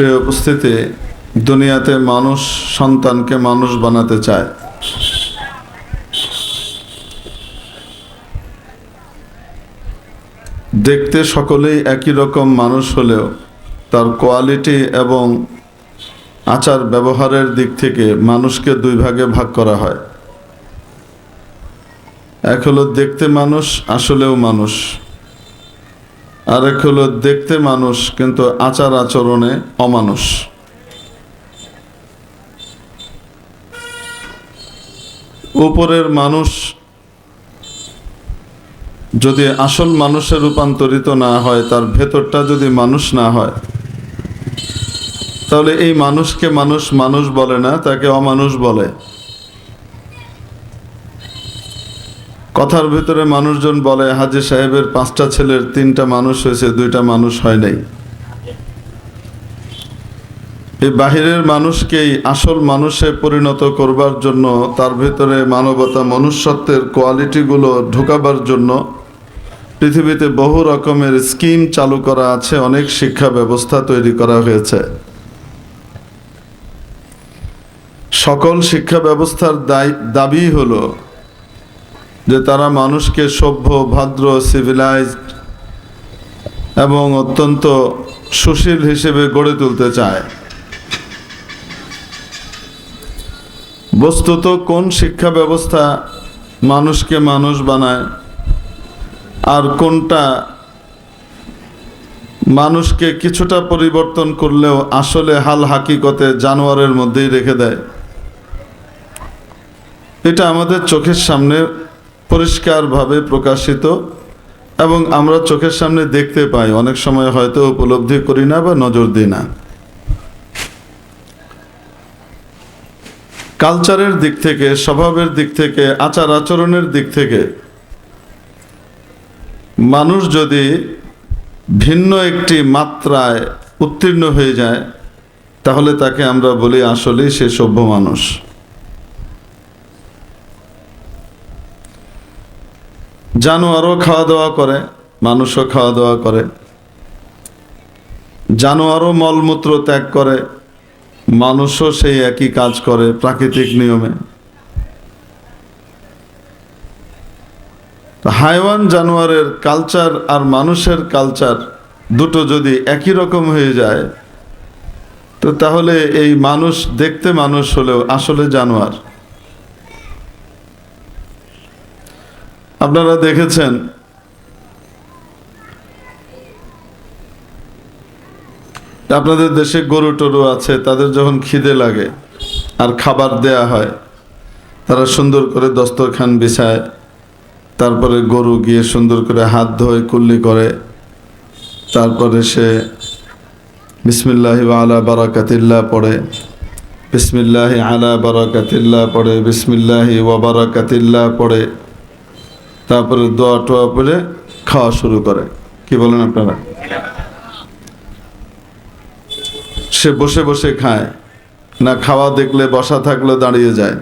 প্রিয় উপস্থিতি দুনিয়াতে মানুষ সন্তানকে মানুষ বানাতে চায়। দেখতে সকলেই একই রকম মানুষ হলেও তার কোয়ালিটি এবং আচার ব্যবহারের দিক থেকে মানুষকে দুই ভাগে ভাগ করা হয়। এক হলো দেখতে মানুষ, আসলেও মানুষ। আর এক হলো দেখতে মানুষ, কিন্তু আচার আচরণে অমানুষ। উপরের মানুষ যদি আসল মানুষে রূপান্তরিত না হয়, তার ভেতরটা যদি মানুষ না হয়, তাহলে এই মানুষকে মানুষ মানুষ বলে না, তাকে অমানুষ বলে। কথার ভিতরে মানুষজন বলে, হাজি সাহেবের পাঁচটা ছেলের তিনটা মানুষ হয়েছে, দুইটা মানুষ হয় নাই। এই বাহিরের মানুষকেই আসল মানুষে পরিণত করবার জন্য, তার ভিতরে মানবতা, মনুষ্যত্বের কোয়ালিটিগুলো ঢোকাবার জন্য পৃথিবীতে বহু রকমের স্কিম চালু করা আছে, অনেক শিক্ষা ব্যবস্থা তৈরি করা হয়েছে। সকল শিক্ষা ব্যবস্থার দায় দাবি হলো যে তারা মানুষকে সভ্য, ভদ্র সিভিলাইজড এবং অত্যন্ত সুশীল হিসেবে গড়ে তুলতে চায়। বস্তুত কোন শিক্ষা ব্যবস্থা মানুষকে মানুষ বানায় আর কোনটা মানুষকে কিছুটা পরিবর্তন করলেও আসলে হাল হাকিকতে জানোয়ারের মধ্যেই রেখে দেয়? এটা আমাদের চোখের সামনে পরিষ্কারভাবে প্রকাশিত এবং আমরা চোখের সামনে দেখতে পাই। অনেক সময় হয়তো উপলব্ধি করি না বা নজর দিই না। কালচারের দিক থেকে, স্বভাবের দিক থেকে, আচার আচরণের দিক থেকে মানুষ যদি ভিন্ন একটি মাত্রায় উত্তীর্ণ হয়ে যায়, তাহলে তাকে আমরা বলি আসলেই সে সভ্য মানুষ। জানোয়ারও খাওয়া দাওয়া করে, মানুষও খাওয়া দাওয়া করে। জানোয়ারও মলমূত্র ত্যাগ করে, মানুষও সেই একই কাজ করে প্রাকৃতিক নিয়মে। হাইওয়ান জানোয়ারের কালচার আর মানুষের কালচার দুটো যদি একই রকম হয়ে যায়, তো তাহলে এই মানুষ দেখতে মানুষ হলেও আসলে জানোয়ার। আপনারা দেখেছেন। আপনাদের দেশে গরু টরু আছে, তাদের যখন খিদে লাগে আর খাবার দেয়া হয়, তারা সুন্দর করে দস্তরখান বিছায়, তারপরে গরু গিয়ে সুন্দর করে হাত ধোয়, কুল্লি করে, তারপরে সে বিসমিল্লাহি আলা বারাকাতিল্লাহ পড়ে, বিসমিল্লাহি আলা বারাকাতিল্লাহ পড়ে, বিসমিল্লাহি ওয়াবারাকাতিল্লাহ পড়ে। তারপরে দোয়া টোয়া পড়ে খাওয়া শুরু করে। কি বলেন আপনারা? সে বসে বসে খায়। না খাওয়া দেখলে, বসা থাকলে দাঁড়িয়ে যায়।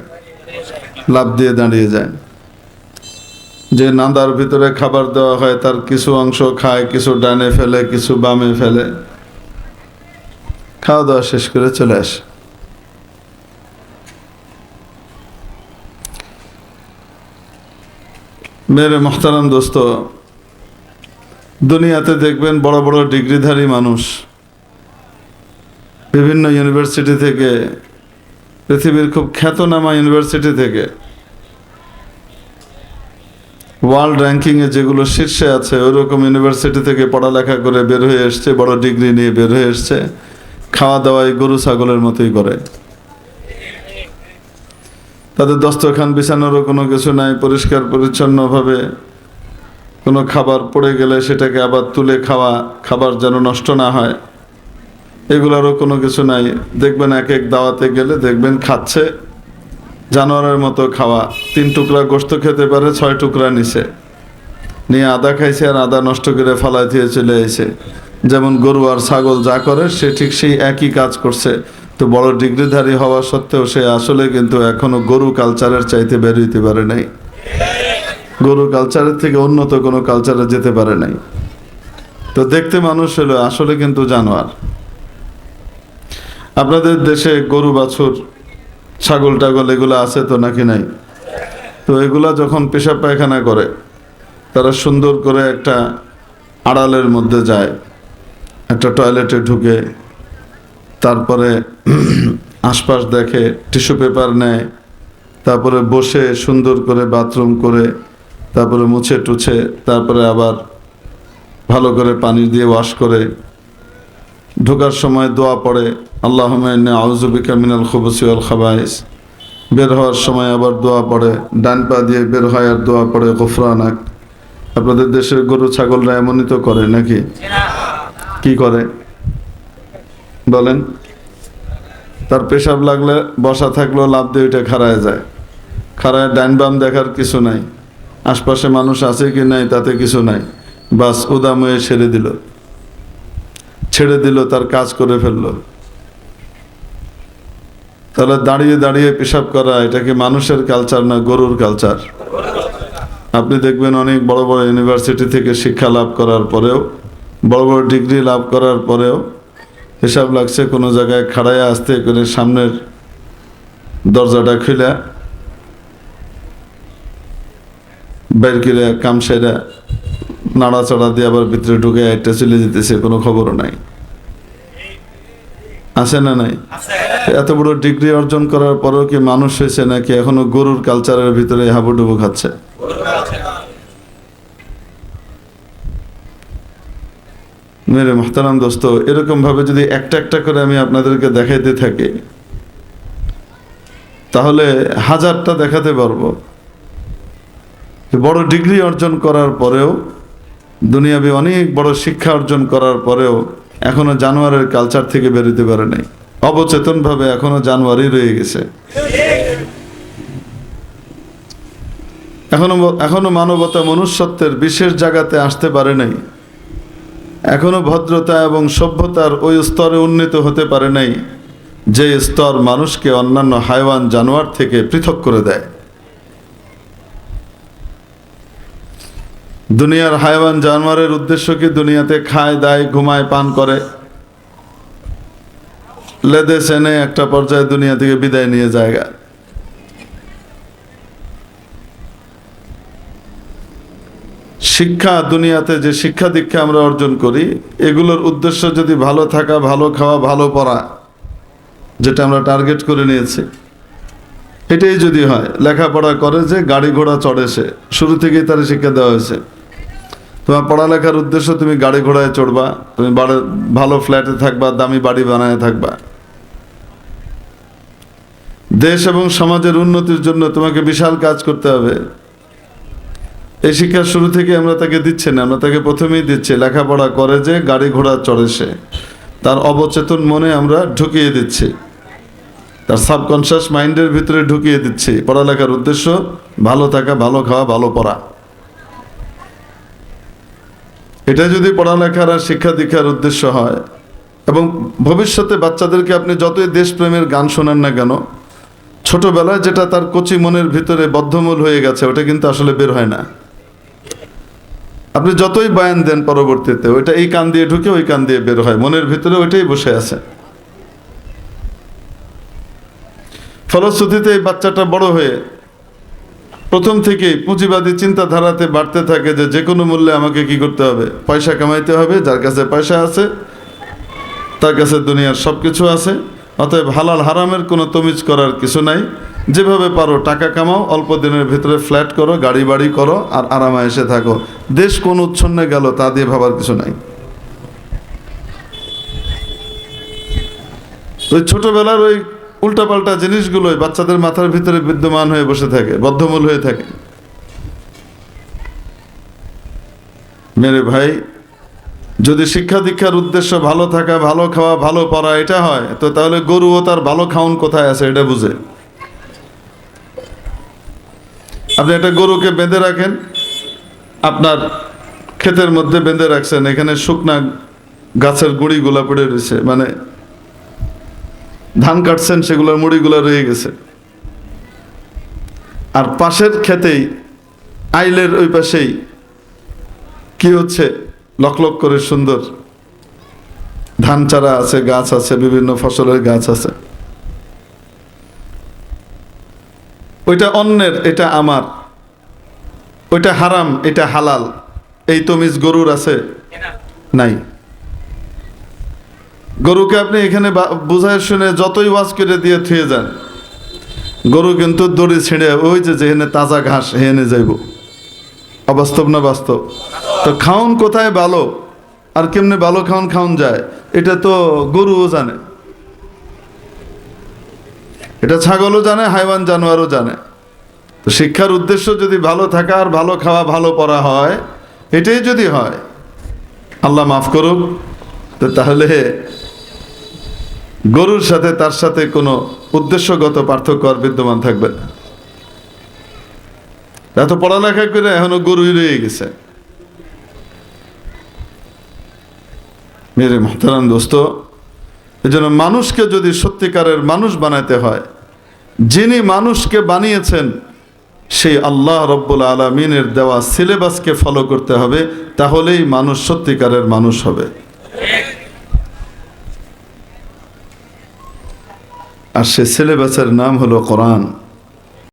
লাভ দিয়ে দাঁড়িয়ে যায়। যে নান্দার ভিতরে খাবার দেওয়া হয়, তার কিছু অংশ খায়, কিছু ডানে ফেলে, কিছু বামে ফেলে। খাওয়া দাওয়া শেষ করে চলে আসে। মেরে মোহতারাম দোস্ত, দুনিয়াতে দেখবেন বড় বড় ডিগ্রিধারী মানুষ, বিভিন্ন ইউনিভার্সিটি থেকে, পৃথিবীর খুব খ্যাতনামা ইউনিভার্সিটি থেকে, ওয়ার্ল্ড র্যাঙ্কিংয়ে যেগুলো শীর্ষে আছে ওই রকম ইউনিভার্সিটি থেকে পড়ালেখা করে বের হয়ে এসছে, বড় ডিগ্রি নিয়ে বের হয়ে এসছে, খাওয়া দাওয়াই গরু ছাগলের মতোই করে। তাদের দস্তরখান বিছানোরও কোনো কিছু নাই, পরিষ্কার, পরিচ্ছন্নভাবে কোনো খাবার পড়ে গেলে সেটাকে আবার তুলে খাওয়া, খাবার যেন নষ্ট না হয়, এগুলোরও কোনো কিছু নাই। দেখবেন এক এক দাওয়াতে গেলে দেখবেন খাচ্ছে, জানোয়ারের মতো খাওয়া। তিন টুকরা গোস্ত খেতে পারে, ছয় টুকরা নিছে। নিয়ে আদা খাইছে আর আদা নষ্ট করে ফালাই দিয়ে চলে এসে যেমন গরু আর ছাগল যা করে, সে ঠিক সেই একই কাজ করছে। তো বড় ডিগ্রিধারী হওয়া সত্ত্বেও সে আসলে কিন্তু এখনও গরু কালচারের চাইতে বের হইতে পারে নাই। গরু কালচারের থেকে উন্নত কোনো কালচারে যেতে পারে নাই। তো দেখতে মানুষ হলো আসলে কিন্তু জানোয়ার। আপনাদের দেশে গরু, বাছুর, ছাগল, টাগল এগুলো আছে তো নাকি নাই? তো এগুলা যখন পেশাব পায়খানা করে, তারা সুন্দর করে একটা আড়ালের মধ্যে যায়, একটা টয়লেটে ঢুকে তারপরে আশপাশ দেখে টিস্যু পেপার নেয় তারপরে বসে সুন্দর করে বাথরুম করে তারপরে মুছে টুছে তারপরে আবার ভালো করে পানি দিয়ে ওয়াশ করে। ঢোকার সময় দোয়া পড়ে আল্লাহ আউজুবিকা মিনাল খুবসি আল খাবাইস। বের হওয়ার সময় আবার দোয়া পড়ে ডান পা দিয়ে বের হয় আর দোয়া পড়ে গফরানাক। আপনাদের দেশের গরু ছাগলরা এমনই তো করে নাকি? কি করে? বলেন, তার পেশাব লাগলে বসা থাকলেও লাভ দিয়ে ওইটা খাড়ায় যায়। খাড়ায় ডাইন বাম দেখার কিছু নাই। আশপাশে মানুষ আছে কি নাই তাতে কিছু নাই। বাস উদাম হয়ে ছেড়ে দিল। ছেড়ে দিল, তার কাজ করে ফেলল। তাহলে দাঁড়িয়ে দাঁড়িয়ে পেশাব করা, এটা কি মানুষের কালচার না গরুর কালচার আপনি দেখবেন অনেক বড় বড় ইউনিভার্সিটি থেকে শিক্ষা লাভ করার পরেও, বড় বড় ডিগ্রি লাভ করার পরেও হিসাব লাগছে কোনো জায়গায় খাড়ায় আসতে করে সামনের দরজাটা খুলে বের করে কামসাইরা নাড়াচাড়া দিয়ে আবার ভিতরে ঢুকে একটা চলে যেতেছে, কোনো খবরও নাই। আছে না নাই? এত বড় ডিগ্রি অর্জন করার পরেও কি মানুষ হয়েছে নাকি এখনও গরুর কালচারের ভিতরে হাবুডুবু খাচ্ছে? মেরে মোহতারাম দোস্ত, এরকম ভাবে যদি একটা একটা করে আমি আপনাদেরকে দেখাইতে থাকি, তাহলে হাজারটা দেখাতে পারব। বড় ডিগ্রি অর্জন করার পরেও, দুনিয়াবি অনেক বড় শিক্ষা অর্জন করার পরেও এখনও জানোয়ারের কালচার থেকে বেরোতে পারে নাই। অবচেতন ভাবে এখনও জানোয়ারই রয়ে গেছে। এখনও এখনও মানবতা মনুষ্যত্বের বিশেষ জায়গাতে আসতে পারে নাই। এখনও ভদ্রতা এবং সভ্যতার ওই স্তরে উন্নীত হতে পারে নাই, যে স্তর মানুষকে অন্যান্য হাইওয়ান জানোয়ার থেকে পৃথক করে দেয়। দুনিয়ার হাইওয়ান জানোয়ারের উদ্দেশ্য কি দুনিয়াতে খায়, দায়, ঘুমায়, পান করে? লেদে সেনে একটা পর্যায়ে দুনিয়া থেকে বিদায় নিয়ে জায়গা শিক্ষা দুনিয়াতে যে শিক্ষা দীক্ষা আমরা অর্জন করি, এগুলোর উদ্দেশ্য যদি ভালো থাকা, ভালো খাওয়া, ভালো পড়া, যেটা আমরা টার্গেট করে নিয়েছি, এটাই যদি হয়, লেখাপড়া করে যে গাড়ি ঘোড়া চড়ে সে, শুরু থেকেই তার শিক্ষা দেওয়া হয়েছে। তোমার পড়ালেখার উদ্দেশ্য তুমি গাড়ি ঘোড়ায় চড়বা, তুমি ভালো ফ্ল্যাটে থাকবা, দামি বাড়ি বানায় থাকবা। দেশ এবং সমাজের উন্নতির জন্য তোমাকে বিশাল কাজ করতে হবে। এই শিক্ষা শুরু থেকে আমরা তাকে দিচ্ছি না, আমরা তাকে প্রথমেই দিচ্ছি, লেখাপড়া করে যে গাড়ি ঘোড়া চড়ে সে। তার অবচেতন মনে আমরা ঢুকিয়ে দিচ্ছি। তার সাবকনশিয়াস মাইন্ডের ভিতরে ঢুকিয়ে দিচ্ছি। পড়ালেখার উদ্দেশ্য, ভালো থাকা, ভালো খাওয়া, ভালো পড়া। এটা যদি পড়ালেখার আর শিক্ষা দীক্ষার উদ্দেশ্য হয়, এবং ভবিষ্যতে বাচ্চাদেরকে আপনি যতই দেশপ্রেমের গান শোনান না কেন, ছোটবেলায় যেটা তার কচি মনের ভিতরে বদ্ধমূল হয়ে গেছে, ওটা কিন্তু আসলে বের হয় না। আপনি যতই বয়ান দেন পরবর্তীতে, ওইটা এই কান দিয়ে ঢুকে ওই কান দিয়ে বের হয়, মনের ভিতরে ওইটাই বসে আছে। ফলশ্রুতিতে এই বাচ্চাটা বড় হয়ে প্রথম থেকেই পুঁজিবাদী চিন্তাধারাতে বাড়তে থাকে যে যে কোনো মূল্যে আমাকে কি করতে হবে? পয়সা কামাইতে হবে, যার কাছে পয়সা আছে, তার কাছে দুনিয়ার সব কিছু আছে, অতএব হালাল হারামের কোনো তমিজ করার কিছু নাই। যেভাবে পারো, টাকা কামাও, অল্প দিনের ভিতরে ফ্ল্যাট করো, গাড়ি বাড়ি করো আর আরামে এসে থাকো। দেশ কোন উচ্ছন্নে গেল তা দিয়ে ভাবার কিছু নাই। ওই ছোটবেলার ওই উল্টাপাল্টা জিনিসগুলোই বাচ্চাদের মাথার ভিতরে বিদ্যমান হয়ে বসে থাকে, বদ্ধমূল হয়ে থাকে। মেরে ভাই, যদি শিক্ষা দীক্ষার উদ্দেশ্য ভালো থাকা, ভালো খাওয়া, ভালো পড়া, এটা হয়, তো তাহলে গরুও তার ভালো খাউন কোথায় আছে, এটা বুঝে। আপনি একটা গরুকে বেঁধে রাখেন, আপনার ক্ষেতের মধ্যে বেঁধে রাখছেন, এখানে শুকনা গাছের গুঁড়িগুলা পড়ে রয়েছে মানে ধান কাটছেন, সেগুলোর মুড়িগুলো রয়ে গেছে। আর পাশের ক্ষেতেই, আইলের ওই পাশেই, কি হচ্ছে? লক লক করে সুন্দর ধান চারা আছে, গাছ আছে, বিভিন্ন ফসলের গাছ আছে। ওইটা অন্যের, এটা আমার। ওইটা হারাম, এটা হালাল। এই তমিজ গরুর আছে? নাই। গরুকে আপনি এখানে বুঝায় শুনে যতই ওয়াজ করে দিয়ে থুয়ে যান, গরু কিন্তু দড়ি ছিঁড়ে ওই যে যেখানে তাজা ঘাস হেনে যাইব। অবাস্তব না বাস্তব? তো খাউন কোথায় ভালো? আর কেমনে ভালো খাউন খাউন যায়? এটা তো গরুও জানে। এটা ছাগলও জানে, হাইওয়ান জানোয়ারও জানে। তো শিক্ষার উদ্দেশ্য যদি ভালো থাকা আর ভালো খাওয়া, ভালো পড়া হয়, এটাই যদি হয়, আল্লাহ মাফ করুক। তো তাহলে গরুর সাথে তার সাথে কোনো উদ্দেশ্যগত পার্থক্য আর বিদ্যমান থাকবে না। এত পড়ালেখা করে এখনও গরুই রয়ে গেছে। মেরে মহতারাম দোস্ত এই জন্য মানুষকে যদি সত্যিকারের মানুষ বানাতে হয় যিনি মানুষকে বানিয়েছেন, সেই আল্লাহ রব্বুল আলমিনের দেওয়া সিলেবাসকে ফলো করতে হবে, তাহলেই মানুষ সত্যিকারের মানুষ হবে। আর সে সিলেবাসের নাম হলো কোরআন।